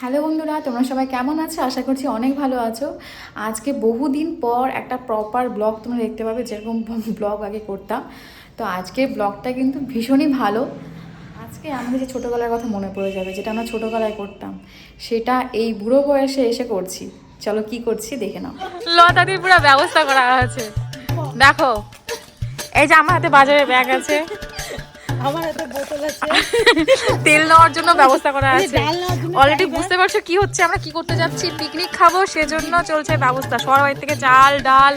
Hello বন্ধুরা তোমরা সবাই কেমন আছো? আশা করছি অনেক ভালো আছো। আজকে বহুদিন পর একটা প্রপার ব্লগ তোমরা দেখতে পাবে যেরকম ব্লগ আগে করতাম। তো আজকের ব্লগটা কিন্তু ভীষণই ভালো। আজকে আমাদের যে ছোটোবেলার কথা মনে পড়ে যাবে যেটা আমরা ছোটোবেলায় করতাম সেটা এই বুড়ো বয়সে এসে করছি। চলো কি করছি দেখে নাও। লতা লতাদির পুরো ব্যবস্থা করা আছে। দেখো এই যে আমার হাতে বাজারে ব্যাগ আছে। আমার হাতে বোতল আছে। তেল নেওয়ার জন্য ব্যবস্থা করা আছে। ডাল অলরেডি বুঝতে পারছ কি হচ্ছে? আমরা কি করতে যাচ্ছি? পিকনিক খাব সেজন্য চলছে ব্যবস্থা। সবার বাড়ি থেকে চাল ডাল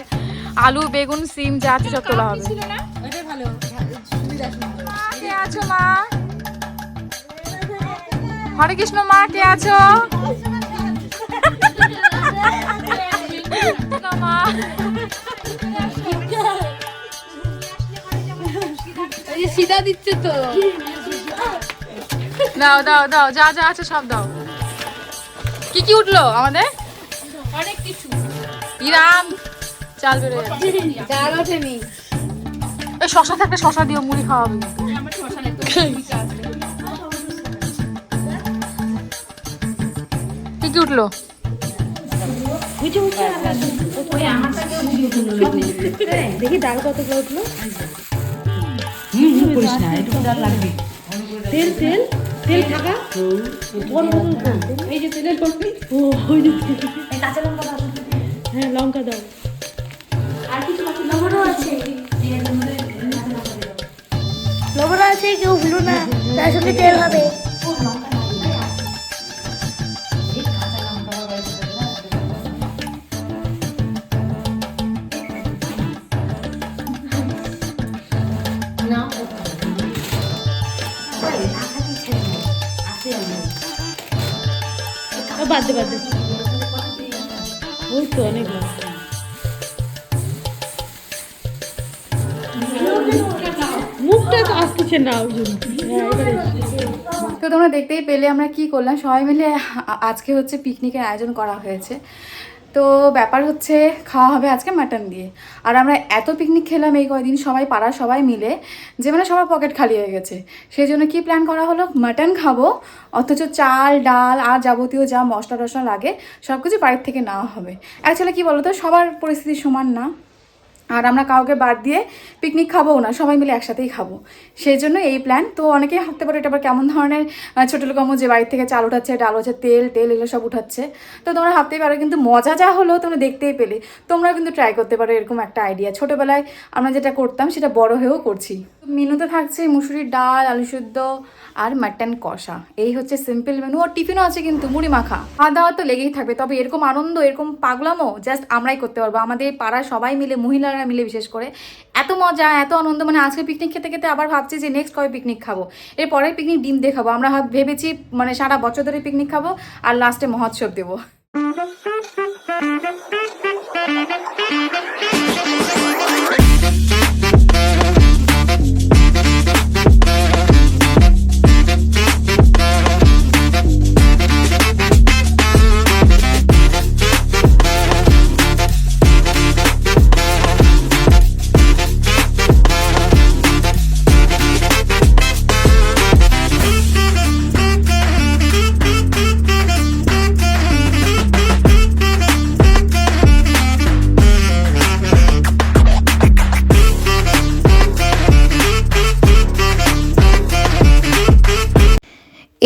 আলু বেগুন সিম যা আছে সব তোলা হবে। মা, কে আছো মা? হরে কৃষ্ণ মা কে আছো? মা সিধা দিচ্ছে তো। দাও দাও দাও যা যা আছে সব দাও। কি কি উঠল আমাদের? অনেক কিছু। ইরাম চাল বেড়ে যাচ্ছে চাল ওঠেনি। এই শশা থাকলে শশা দিও মুড়ি খাওয়াবে। আমার শ্মশানে তো কি কি উঠল দেখি ডাল কত উঠল। তেল তেল? তেল থাকা? কোন বোতল এই যে তেলের বোতল ও ওই যে হ্যাঁ লঙ্কা দাও। আর কিছু লবণ আছে কেউ ভুলো না। তার সঙ্গে তেল হবে। বাদ দে বাদ দে। ওই তো অনেক। মুখটা তো আসতেছে না ওই জন্য। তো তোমরা দেখতেই পেলে আমরা কি করলাম সবাই মিলে আজকে হচ্ছে পিকনিকের আয়োজন করা হয়েছে। তো ব্যাপার হচ্ছে খাওয়া হবে আজকে মাটন দিয়ে। আর আমরা এত পিকনিক খেলাম এই কয়দিন সবাই পাড়া সবাই মিলে যে মানে সবার পকেট খালি হয়ে গেছে। সেই জন্য কী প্ল্যান করা হলো? মাটন খাব, অথচ চাল, ডাল আর যাবতীয় যা মশলা টশলা লাগে সব কিছু বাড়ির থেকে নেওয়া হবে। অ্যাকচুয়ালি কী বলো তো সবার পরিস্থিতি সমান না। আর আমরা কাউকে বাদ দিয়ে পিকনিক খাব না, সবাই মিলে একসাথেই খাব। সেই জন্য এই প্ল্যান তো অনেকেই ভাবতে পারো এটা আবার কেমন ধরনের ছোটো লোকামো যে বাড়ি থেকে চাল উঠাচ্ছে, ডাল হচ্ছে তেল তেল এগুলো সব উঠাচ্ছে। তো তোমরা ভাবতেই পারো, কিন্তু মজা যা হলো তোমরা দেখতেই পেলে। তোমরা কিন্তু ট্রাই করতে পারো এরকম একটা আইডিয়া ছোটোবেলায় আমরা যেটা করতাম, সেটা বড় হয়েও করছি। মেনুতে থাকছে মুসুরির ডাল, আলু সুদ্ধ আর মাটন কষা। এই হচ্ছে সিম্পল মেনু আর টিফিনও আছে কিন্তু, মুড়ি মাখা। খাওয়া দাওয়া তো লেগেই থাকবে, তবে এরকম আনন্দ, এরকম পাগলামো জাস্ট আমরাই করতে পারব। আমাদের পাড়ার সবাই মিলে মহিলারা মিলে বিশেষ করে। এত মজা, এত আনন্দ মানে আজকে পিকনিক খেতে খেতে আবার ভাবছি যে নেক্সট কবে পিকনিক খাব। এর পরের পিকনিক ডিম দিয়ে খাব। আমরা ভেবেছি মানে সারা বছর ধরে পিকনিক খাব আর লাস্টে মহোৎসব দেবো।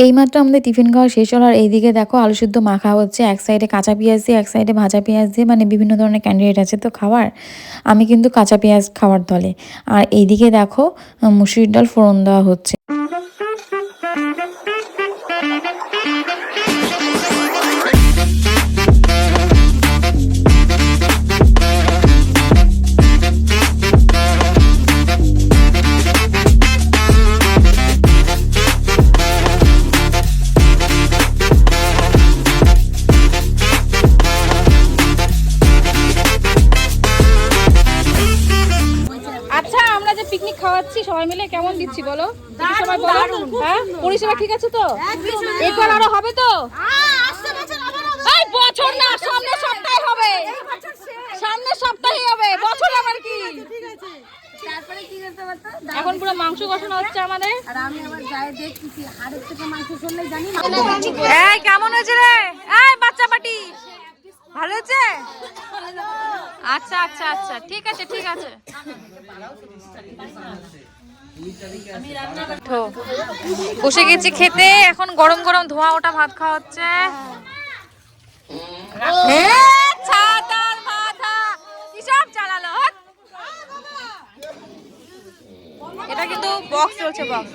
এইমাত্র আমাদের টিফিন খাওয়া শেষ হলো, আর এইদিকে দেখো আলু সিদ্ধ মাখা হচ্ছে। এক সাইডে কাঁচা পেঁয়াজ দিয়ে, এক সাইডে ভাজা পেঁয়াজ দিয়ে মানে বিভিন্ন ধরনের ক্যান্ডিডেট আছে তো খাওয়ার। আমি কিন্তু কাঁচা পেঁয়াজ খাওয়ার দলে। আর এইদিকে দেখো মুসুরির ডাল ফোড়ন দেওয়া হচ্ছে। কেমন দিচ্ছি বলো? হ্যাঁ? পরিষেবা ঠিক আছে তো? এরপর আরও হবে তো? এই বছর না সামনের সপ্তাহে হবে। সামনের সপ্তাহে হবে। বছর আমার কি? এখন পুরো মাংস কষানো হচ্ছে আমাদের। এই কেমন হয়েছে রে? এই বাচ্চা পাটি। ভালো হয়েছে? আচ্ছা আচ্ছা আচ্ছা। ঠিক আছে ঠিক আছে। বসে গেছি খেতে, এখন গরম গরম ধোয়া ওটা ভাত খাওয়া হচ্ছে। এটা কিন্তু বক্স চলছে বক্স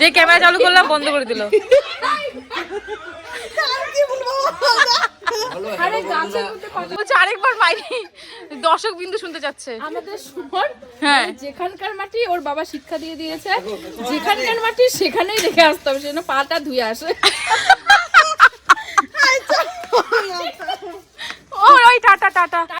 যে ক্যামেরা চালু করলাম বন্ধ করে দিল। বলছে আরেকবার মাইনি দর্শক বিন্দু শুনতে চাচ্ছে। আমাদের সুমন হ্যাঁ। যেখানকার মাটি ওর বাবা শিক্ষা দিয়ে দিয়েছে। যেখানকার মাটি সেখানেই রেখে আসতে হবে সেজন্য পাটা ধুয়ে আসে। ও ওই টাটা টাটা।